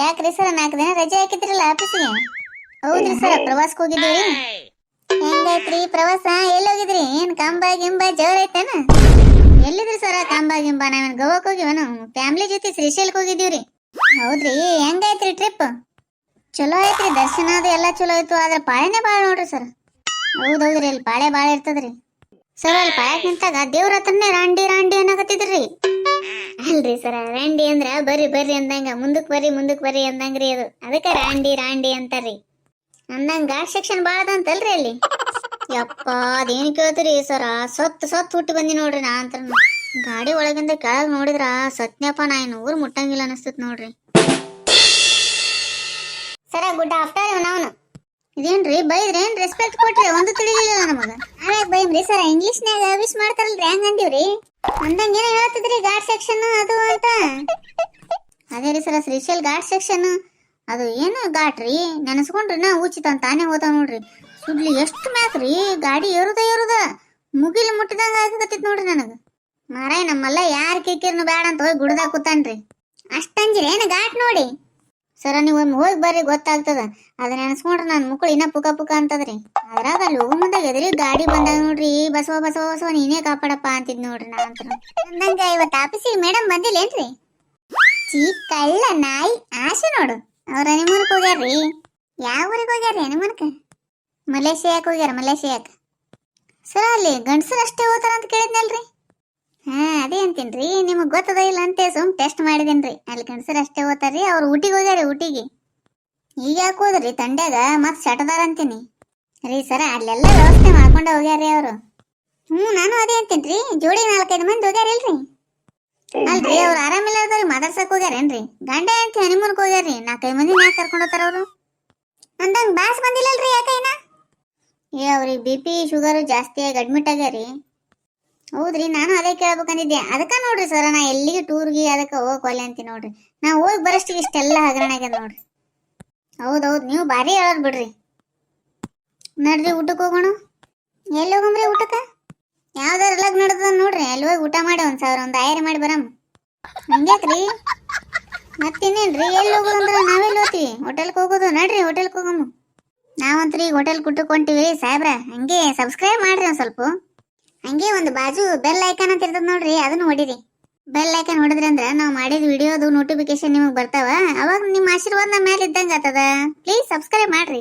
ಯಾಕ್ರಿ ಸರ್ ನಾಲ್ಕು ದಿನ ರಜೆ ಹಾಕಿದ್ರಲ್ಲ ಆಫೀಸಿಗೆ? ಹೌದ್ರಿ ಸರ್ ಪ್ರವಾಸಕ್ಕೆ ಹೋಗಿದ್ದೀವಿ. ಹೆಂಗೈತ್ರಿ ಪ್ರವಾಸ? ಎಲ್ಲಿ ಹೋಗಿದ್ರಿ? ಏನ್ ಕಂಬ ಗಿಂಬ ಜೋರ್ ಐತೇನ ಎಲ್ಲಿದ್ರಿ ಸರ್ ಕಂಬ ಗಿಂಬ? ನಾವೇನ್ ಗೋವಾಕ್ ಹೋಗಿವನು ಫ್ಯಾಮಿಲಿ ಜೊತೆ ಶ್ರೀಶೈಲಕ್ಕೆ ಹೋಗಿದ್ದೀವ್ರಿ. ಹೌದ್ರಿ ಹೆಂಗೈತ್ರಿ ಟ್ರಿಪ್? ಚಲೋ ಐತ್ರಿ ದರ್ಶನ ಅದು ಎಲ್ಲ ಚಲೋ ಆಯ್ತು. ಆದ್ರೆ ಪಾಳೆನೇ ಬಾಳ ನೋಡ್ರಿ ಸರ್. ಹೌದೌದ್ರಿ ಅಲ್ಲಿ ಪಾಳೆ ಬಾಳ ಇರ್ತದ್ರಿ. ಸರ್ ಅಲ್ಲಿ ಪಾಯಕ್ ನಿಂತಾಗ ದೇವ್ರ ಹತ್ರನೇ ರಾಂಡಿ ರಾಂಡಿ ಅನ್ನಕತ್ತಿದ್ರಿ. ಅಲ್ರಿ ಸರ, ರಾಂಡಿ ಅಂದ್ರ ಬರ್ರಿ ಬರ್ರಿ ಅಂದಂಗ, ಮುಂದಕ್ ಬರ್ರಿ ಮುಂದಕ್ ಬರ್ರಿ ಅಂದಂಗ್ರಿ ಅದು. ಅದಕ್ಕ ರಾಂಡಿ ರಾಂಡಿ ಅಂತಾರ್ರಿ. ಅಂದಂಗ ಸೆಕ್ಷನ್ ಬಾಳ ಅಂತಲ್ರಿ ಅಲ್ಲಿ. ಯಪ್ಪ, ಅದೇನ್ ಕೇಳ್ತೀರಿ ಸರ, ಸೊತ್ ಸೊತ್ ಹುಟ್ಟಿ ಬಂದಿ ನೋಡ್ರಿ ನಾ ಅಂತ ಗಾಡಿ ಒಳಗಿಂದ ಕೆಳಗ್ ನೋಡಿದ್ರ ಸತ್ಯಪ್ಪ ನಾ ಏನು ಊರ್ ಮುಟ್ಟಂಗಿಲ್ಲ ಅನಸ್ತತ್ ನೋಡ್ರಿ. ಸರ, ಗುಡ್ ಆಫ್ಟರ್ ನಾವು ಇದೇನ್ರಿ? ಬೈದ್ರಿ ಏನ್ ರೆಸ್ಪೆಕ್ಟ್ ಕೊಟ್ರಿ? ಒಂದು ತಿಳಿಲಿಲ್ಲ ನಮಗ. ನಾವ್ಯಾಕ್ ಬೈಮ್ರಿ ಸರ ಇಂಗ್ಲಿಷ್ನ್ಯಾಗ ವಿಶ್ ಮಾಡ್ತಾರಲ್ರಿ? ಹೆಂಗ್ ಅಂದಿವ್ರಿ? ಅಂದಂಗ ಏನೋ ಹೇಳ್ತಿದ್ರಿ ಗಾರ್ಡ್ ಸೆಕ್ಷನ್ ಅದು ಅಂತ. ಅದೇ ರೀ ಸರ್ ಶ್ರೀಶೈಲ್ ಗಾರ್ಡ್ ಸೆಕ್ಷನ್ ಅದು ಏನು ಘಾಟ್ ರೀ? ನೆನೆಸ್ಕೊಂಡ್ರಿ ನಾ ಉಚಿತ ಅಂತ. ತಾನೇ ಹೋತಾವ ನೋಡ್ರಿ. ಸುಡ್ಲಿ ಎಷ್ಟು ಮ್ಯಾಕ್ ರೀ? ಗಾಡಿ ಏರುದ ಏರುದ. ಮುಗಿಲ್ ಮುಟ್ಟಿದಂಗ ಆಗಕತ್ತಿತ್ ನೋಡ್ರಿ ನನಗ. ಮಾರಾಯ ನಮ್ಮಲ್ಲ ಯಾರ ಕಿಕ್ಕಿರ್ನು ಬೇಡ ಅಂತ ಹೋಗಿ ಗುಡ್ದಾಗ ಕೂತಾನ್ರಿ. ಅಷ್ಟಂಜಿರಿ ಏನು ಘಾಟ್ ನೋಡಿ? ಸರ ನೀವು ಹೋಗಿ ಬರ್ರಿ, ಗೊತ್ತಾಗ್ತದ. ಅದನ್ನ ನೆನೆಸ್ಕೊಂಡ್ರೆ ನನ್ನ ಮಕ್ಕಳು ಇನ್ನ ಪುಕ ಪುಕ ಅಂತದ್ರಿ. ಅದ್ರಾಗ ಅಲ್ಲಿ ಹೋಗೋ ಮುಂದಾಗ ಎದ್ರಿ ಗಾಡಿ ಬಂದಾಗ ನೋಡ್ರಿ, ಬಸವ ಬಸವ ಬಸವ, ನೀನೇ ಕಾಪಾಡಪ್ಪ ಅಂತಿದ್ ನೋಡ್ರಿ ನಾನು ಅಂದಂಗ ಇವತ್ತು ಆಫೀಸಿಗೆ ಮೇಡಮ್ ಬಂದಿಲ್ಲೇನ್ರಿ? ಚೀ ಕಳ್ಳ ನಾಯಿ, ಆಸೆ ನೋಡು. ಅವ್ರ ಹನಿಮೂನ್ಕ್ ಹೋಗ್ಯಾರ್ರಿ. ಯಾವ ಊರಿಗೆ ಹೋಗ್ಯಾರ್ರಿ ಹನಿಮೂನ್ಕ ಮಲೇಷಿಯಾಕ್ ಹೋಗ್ಯಾರ, ಮಲೇಷಿಯಾಕ್. ಸರ್ ಅಲ್ಲಿ ಗಂಡಸರು ಅಷ್ಟೇ ಹೋಗ್ತಾರ ಅಂತ ಕೇಳಿದ್ನಲ್ರಿ? ಹಾ ಅದೇ ಅಂತೀನ್ರಿ. ನಿಮಗ್ ಗೊತ್ತದ ಇಲ್ಲ ಅಂತ ಸುಮ್ ಟೆಸ್ಟ್ ಮಾಡಿದೇನ್ರಿ. ಅಲ್ಲಿ ಗಂಡಸರು ಅಷ್ಟೇ ಓದ್ತಾರ್ರಿ ಅವ್ರು ಊಟಿಗೆ ಹೋಗ್ಯಾರಿ ಊಟಿಗೆ. ಈಗ ಯಾಕೆ ಹೋದ್ರಿ ತಂಡ್ಯಾಗ ಮತ್ ಶಟದಾರ ಅಂತೀನಿ. ರೀ ಸರ ಅಲ್ಲೆಲ್ಲ ವ್ಯವಸ್ಥೆ ಮಾಡ್ಕೊಂಡ ಹೋಗ್ಯಾರಿ ಅವರು. ಹ್ಞೂ ನಾನು ಅದೇ ಅಂತೀನ್ರಿ. ಜೋಡಿ ನಾಲ್ಕೈದು ಮಂದಿ ಹೋಗ್ಯಾರಿಲ್ರಿ? ಅಲ್ರಿ ಅವ್ರು ಆರಾಮಿಲ್ಲದವ್ರಿ ಮಾತಾಡ್ಸಕ್ ಹೋಗ್ಯಾರೇನ್ರಿ? ಗಂಡ ಅಂತ ಹನಿಮೂನ್ಕ್ ಹೋಗ್ಯಾರ್ರಿ ನಾಲ್ಕೈದು ಮಂದಿ ಯಾಕೆ ಕರ್ಕೊಂಡ್ ಹೋಗ್ತಾರ ಅವರು. ಅಂದಂಗ ಬಾಸ್ ಬಂದಿಲ್ಲಲ್ರಿ ಯಾಕ ಏನ ಏ ಅವ್ರಿಗೆ ಬಿ ಪಿ ಶುಗರ್ ಜಾಸ್ತಿ ಆಗಿ ಅಡ್ಮಿಟ್ ಆಗ್ಯಾರಿ. ಹೌದ್ರಿ, ನಾನು ಅದೇ ಕೇಳ್ಬೇಕಂದಿದ್ದೆ. ಅದಕ್ಕ ನೋಡ್ರಿ ಸರ, ನಾ ಎಲ್ಲಿಗೆ ಟೂರ್ಗೆ ಅದಕ್ಕೆ ಹೋಗಕ್ ಒಲ್ಲೆ ಅಂತೀನಿ ನೋಡ್ರಿ. ನಾ ಹೋಗಿ ಬರಷ್ಟಿಗೆ ಇಷ್ಟೆಲ್ಲ ಹಗರಣ ಆಗ್ಯದ ನೋಡ್ರಿ. ಹೌದೌದು, ನೀವು ಭಾರಿ ಹೇಳೋದ್ ಬಿಡ್ರಿ. ನಡ್ರಿ ಊಟಕ್ಕೆ ಹೋಗೋಣ. ಎಲ್ಲಿ ಹೋಗಂಬ್ರಿ ಊಟಕ್ಕೆ? ಯಾವ್ದಾರ ಲಗ್ ನಡೆದ ನೋಡ್ರಿ, ಅಲ್ಲಿ ಹೋಗಿ ಊಟ ಮಾಡಿ ಒಂದ್ ಸಾವಿರ, ಒಂದು ಆಯರ್ ಮಾಡಿ ಬರಮ್. ಹಂಗ್ಯಾಕ್ರಿ? ಮತ್ತಿನ್ನೇನ್ರಿ, ಎಲ್ಲಿ ಹೋಗೋದಂದ್ರೆ ನಾವೆಲ್ಲಿ ಹೋಗ್ತೀವಿ? ಹೋಟೆಲ್ಗೆ ಹೋಗೋದು, ನಡ್ರಿ ಹೋಟೆಲ್ಗೆ ಹೋಗಮ್ಮ ನಾವಂತ್ರಿ ಈಗ ಹೋಟೆಲ್ ಕುಟ್ಟಕ್ಕೆ ಹೊಂಟಿವಿ ಸಾಹೇಬ್ರ, ಹಂಗೆ ಸಬ್ಸ್ಕ್ರೈಬ್ ಮಾಡ್ರಿ ಒಂದು ಸ್ವಲ್ಪ. ಹಂಗೆ ಒಂದು ಬಾಜು ಬೆಲ್ ಐಕಾನ್ ಅಂತ ಇರ್ತದ ನೋಡ್ರಿ, ಅದನ್ನ ಹೊಡಿರಿ ಬೆಲ್ ಐಕಾನ್ ಹೊಡೆದ್ರಿ ಅಂದ್ರೆ ನಾವು ಮಾಡಿದ ವಿಡಿಯೋದು ನೋಟಿಫಿಕೇಶನ್ ನಿಮಗೆ ಬರ್ತಾವ. ಅವಾಗ ನಿಮ್ಮ ಆಶೀರ್ವಾದ ನಮ್ಮ ಮೇಲೆ ಇದ್ದಂಗೆ ಆತದ ಪ್ಲೀಸ್ ಸಬ್ಸ್ಕ್ರೈಬ್ ಮಾಡ್ರಿ.